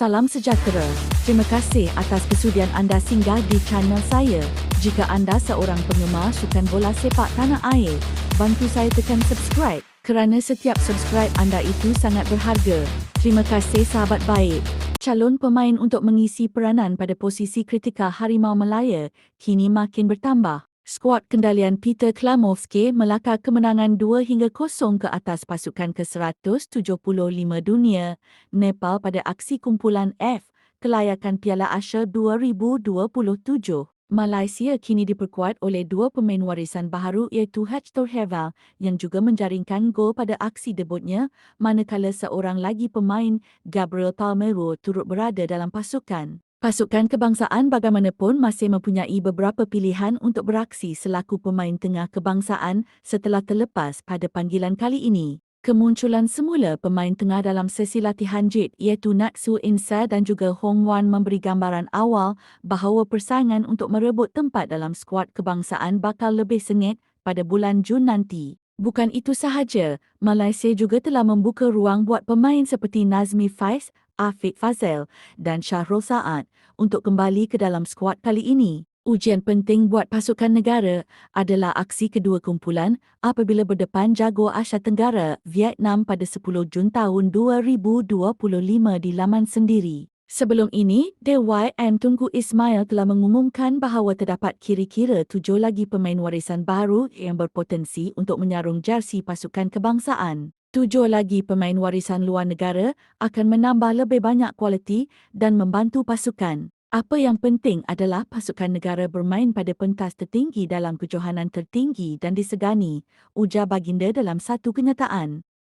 Salam sejahtera. Terima kasih atas kesudian anda singgah di channel saya. Jika anda seorang penggemar sukan bola sepak tanah air, bantu saya tekan subscribe kerana setiap subscribe anda itu sangat berharga. Terima kasih sahabat baik. Calon pemain untuk mengisi peranan pada posisi kritikal Harimau Malaya kini makin bertambah. Skuad kendalian Peter Klamovski melakar kemenangan 2 hingga 0 ke atas pasukan ke-175 dunia Nepal pada aksi kumpulan F kelayakan Piala Asia 2027. Malaysia kini diperkuat oleh dua pemain warisan baharu iaitu Hector Heval yang juga menjaringkan gol pada aksi debutnya manakala seorang lagi pemain Gabriel Palmero turut berada dalam pasukan. Pasukan kebangsaan bagaimanapun masih mempunyai beberapa pilihan untuk beraksi selaku pemain tengah kebangsaan setelah terlepas pada panggilan kali ini. Kemunculan semula pemain tengah dalam sesi latihan JIT iaitu Natsu Insa dan juga Hong Wan memberi gambaran awal bahawa persaingan untuk merebut tempat dalam skuad kebangsaan bakal lebih sengit pada bulan Jun nanti. Bukan itu sahaja, Malaysia juga telah membuka ruang buat pemain seperti Nazmi Faiz, Afiq Fazil dan Syahrul Saad untuk kembali ke dalam skuad kali ini. Ujian penting buat pasukan negara adalah aksi kedua kumpulan apabila berdepan jago Asia Tenggara Vietnam pada 10 Jun tahun 2025 di laman sendiri. Sebelum ini, DYM Tunku Ismail telah mengumumkan bahawa terdapat kira-kira tujuh lagi pemain warisan baru yang berpotensi untuk menyarung jersey pasukan kebangsaan. Tujuh lagi pemain warisan luar negara akan menambah lebih banyak kualiti dan membantu pasukan. Apa yang penting adalah pasukan negara bermain pada pentas tertinggi dalam kejohanan tertinggi dan disegani, ujar baginda dalam satu kenyataan.